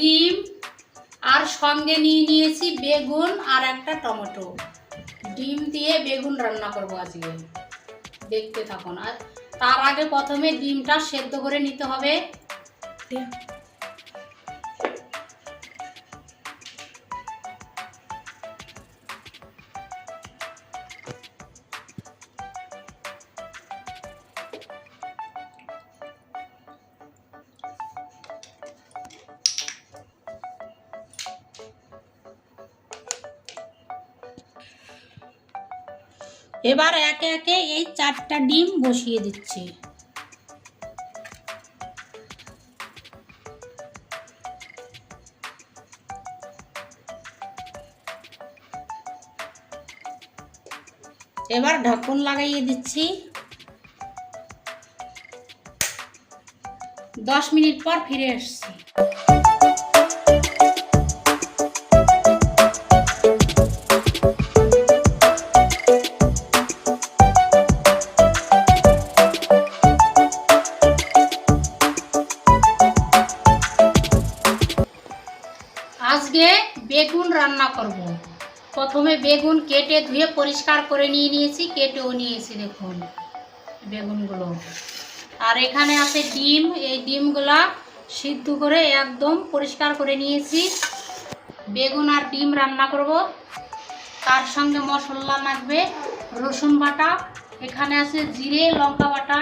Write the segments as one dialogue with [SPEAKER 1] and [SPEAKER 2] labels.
[SPEAKER 1] ডিম আর সঙ্গে নিয়ে নিয়েছি বেগুন আর একটা টমেটো। ডিম দিয়ে বেগুন রান্না করব আজকে। দেখতে থাকুন। আর তার আগে প্রথমে ডিমটা সেদ্ধ করে নিতে হবে। এবার একে একে এই চারটা ডিম বসিয়ে দিচ্ছি। এবার ঢাকন লাগাইয়ে দিচ্ছি। দশ মিনিট পর ফিরে এসছি বেগুন রান্না করব। প্রথমে বেগুন কেটে ধুয়ে পরিষ্কার করে নিয়ে নিয়েছি, কেটেও নিয়েছি দেখুন বেগুনগুলো। আর এখানে আছে ডিম, এই ডিমগুলা সিদ্ধ করে একদম পরিষ্কার করে নিয়েছি। বেগুন আর ডিম রান্না করব। তার সঙ্গে মশলা লাগবে রসুন বাটা, এখানে আছে জিরে, লঙ্কা বাটা,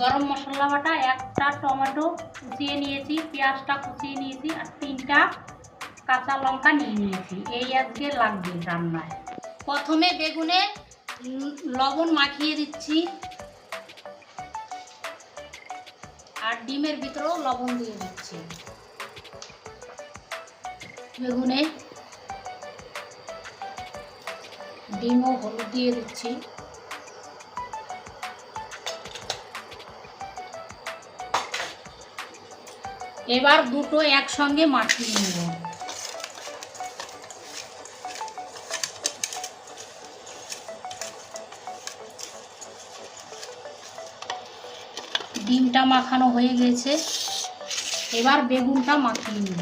[SPEAKER 1] গরম মশলা বাটা, একটা টমেটো কুচিয়ে নিয়েছি, পেঁয়াজটা কুচিয়ে নিয়েছি, আর তিনটা কাঁচা লঙ্কা নিয়ে নিয়েছি। এই আজকে লাগবে রান্নায়। প্রথমে বেগুনে লবণ মাখিয়ে দিচ্ছি। আর ডিমের ভিতরেও লবণ দিয়ে দিচ্ছি। বেগুনে ডিমও হলুদ দিয়ে দিচ্ছি। এবার দুটো একসঙ্গে মাখিয়ে নেব। ডিমটা মাখানো হয়ে গেছে। এবার বেগুনটা মাখিয়ে নেব।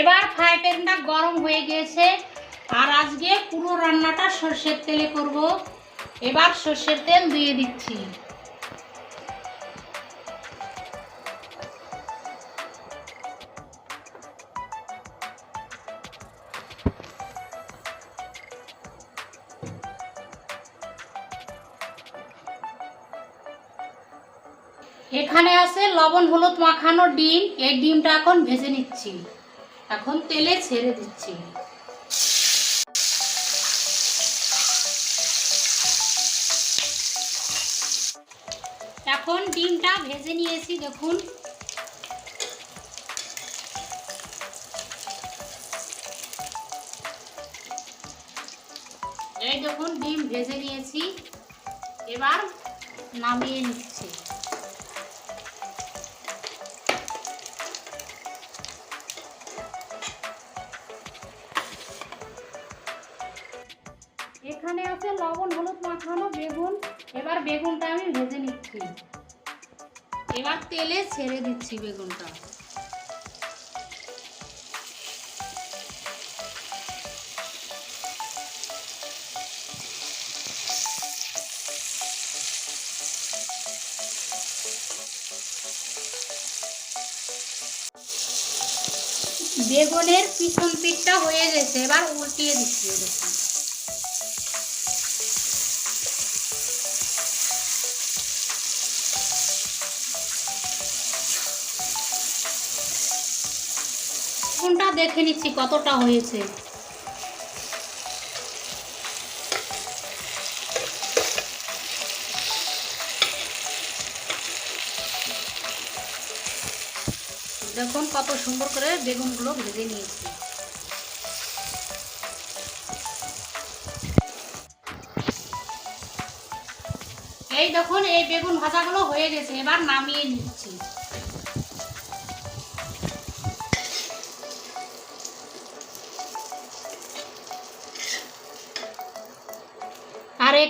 [SPEAKER 1] এবার ফ্রাই প্যানটা গরম হয়ে গেছে। আর আজকে পুরো রান্নাটা সর্ষের তেলে করব। এবার সর্ষের তেল দিয়ে দিচ্ছি। এখানে আছে লবণ হলুদ মাখানো ডিম, এই ডিমটা এখন ভেজে নিচ্ছি। এখন তেলে ছেড়ে দিচ্ছি। ডিমটা ভেজে নিয়েছি, দেখুন। এই দেখুন, ডিম ভেজে নিয়েছি। এবার নামিয়ে নিচ্ছি। এখানে আছে লবণ, হলুদ মাখানো বেগুন। এবার বেগুনটা আমি ভেজে নিচ্ছি। এবার তেলে ছেড়ে দিচ্ছি বেগুনটা। বেগুনের পিছন পিঠটা হয়ে গেছে এবার উল্টিয়ে দিচ্ছি দেখুন কোনটা দেখে নিচ্ছি কতটা হয়েছে। দেখুন কত সুন্দর করে বেগুনগুলো ভেজে নিয়েছি। এই দেখুন, এই বেগুন ভাজাগুলো হয়ে গেছে, এবার নামিয়ে নিচ্ছি।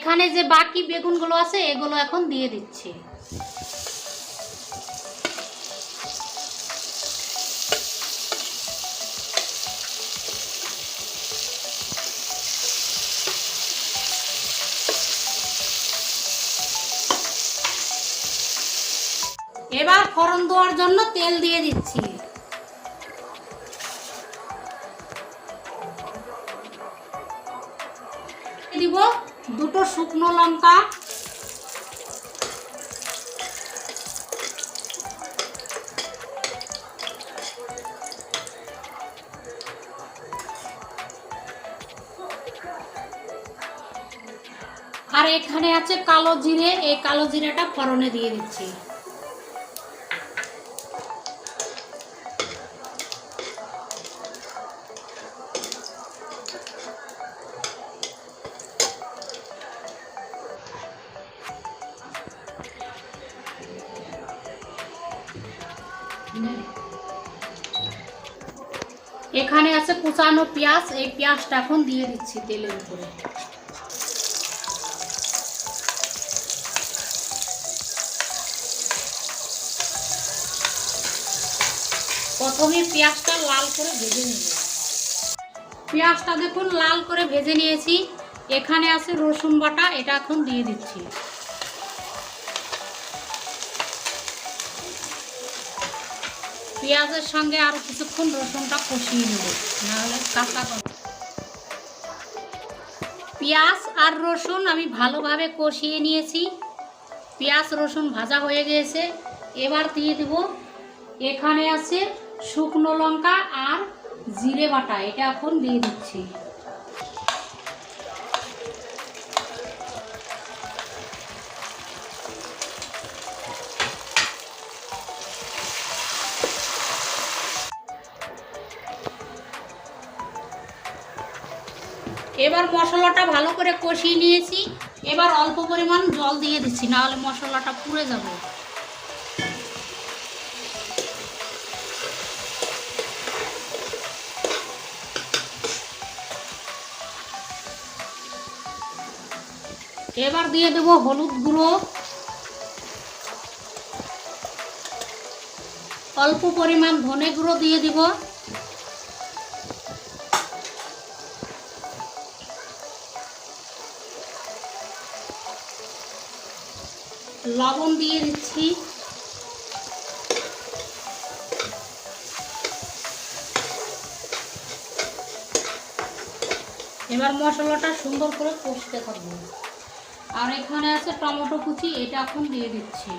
[SPEAKER 1] এখানে যে বাকি বেগুনগুলো আছে, এগুলো এখন দিয়ে দিচ্ছি। এবার ফোড়ন দেওয়ার জন্য তেল দিয়ে দিচ্ছি। লঙ্কা। আর এখানে আছে কালো জিরে এই কালো জিরেটা ফোড়নে দিয়ে দিচ্ছি। এখানে আছে কুচানো পেঁয়াজ, এই পেঁয়াজটা এখন দিয়ে দিচ্ছি তেলের উপরে। প্রথমে পেঁয়াজটা লাল করে ভেজে নেব। পেঁয়াজটা দেখুন লাল করে ভেজে নিয়েছি। এখানে আছে রসুন বাটা, এটা এখন দিয়ে দিচ্ছি। পেঁয়াজের সঙ্গে আরও কিছুক্ষণ রসুনটা কষিয়ে নেব। নাহলে কাঁচা পেঁয়াজ আর রসুন আমি ভালোভাবে কষিয়ে নিয়েছি। পেঁয়াজ, রসুন ভাজা হয়ে গিয়েছে এবার দিয়ে দেব। এখানে আছে শুকনো লঙ্কা আর জিরে বাটা। এটা এখন দিয়ে দিচ্ছি। এবার মশলাটা ভালো করে কষিয়ে নিয়েছি। এবার অল্প পরিমাণ জল দিয়ে দিচ্ছি, নাহলে মশলাটা পুড়ে যাবে। এবার দিয়ে দেব হলুদ গুঁড়ো। অল্প পরিমাণ ধনে গুঁড়ো দিয়ে দিব। লবণ দিয়ে দিচ্ছি। এবার মশলাটা সুন্দর করে কষতে থাকব। আর এখানে আছে টমেটো কুচি, এটা এখন দিয়ে দিচ্ছি।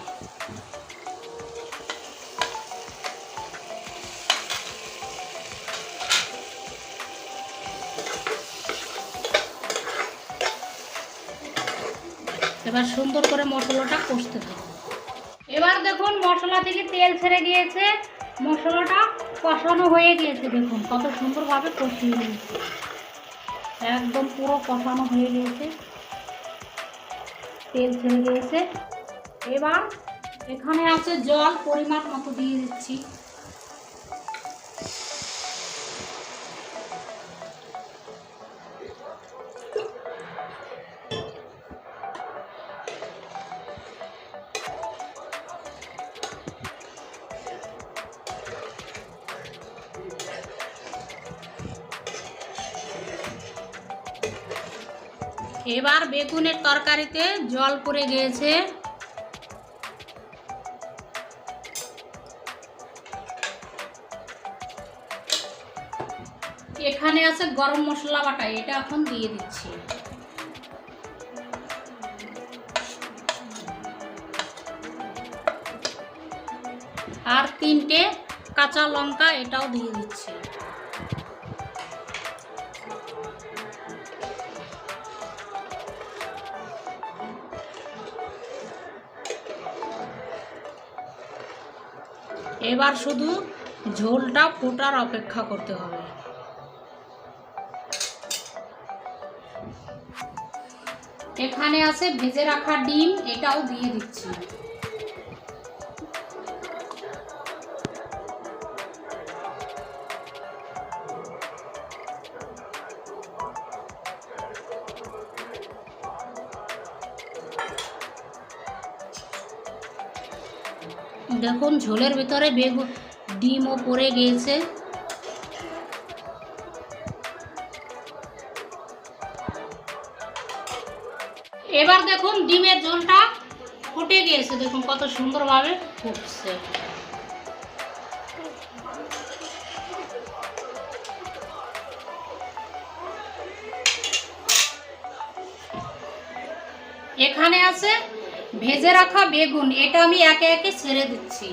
[SPEAKER 1] এবার সুন্দর করে মশলাটা কষতে থাকব এবার দেখুন মশলা থেকে তেল ছেড়ে গিয়েছে, মশলাটা কষানো হয়ে গিয়েছে, দেখুন কত সুন্দরভাবে কষিয়ে নিয়েছে। একদম পুরো কষানো হয়ে গিয়েছে। তেল ছেড়ে গিয়েছে। এবার এখানে আছে জল, পরিমাণ মতো দিয়ে দিচ্ছি। এবার বেগুনের তরকারিতে জল পড়ে গিয়েছে। এখানে আছে গরম মশলা বাটা, এটা এখন দিয়ে দিচ্ছি। আর তিনটে কাঁচা লঙ্কা এটাও দিয়ে দিচ্ছি। এবার শুধু ঝোলটা ফোটার অপেক্ষা করতে হবে। এখানে আছে ভেজে রাখা ডিম, এটাও দিয়ে দিচ্ছি। দেখুন, ঝোলের ভিতরে বেগুন ডিমও পড়ে গিয়েছে। এবার দেখুন, ডিমের ঝোলটা ফুটে গিয়েছে। দেখুন, কত সুন্দরভাবে ফুটছে। এখানে আছে ভেজে রাখা বেগুন, এটা আমি একে একে ছেড়ে দিচ্ছি।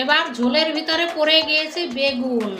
[SPEAKER 1] এবার ঝোলের ভিতরে পড়ে গিয়েছে বেগুন।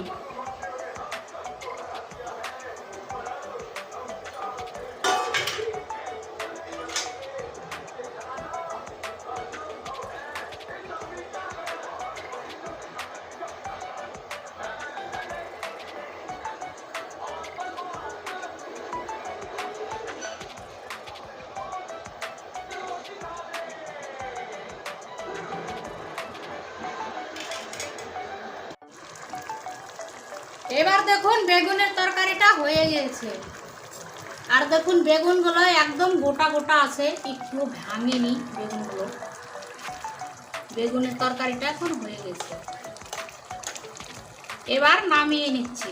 [SPEAKER 1] এবার দেখুন বেগুনের তরকারিটা হয়ে গেছে। আর দেখুন বেগুনগুলো একদম গোটা গোটা আছে, একটু ভাঙেনি বেগুনগুলো। বেগুনের তরকারিটা এখন হয়ে গেছে। এবার নামিয়ে নিচ্ছি।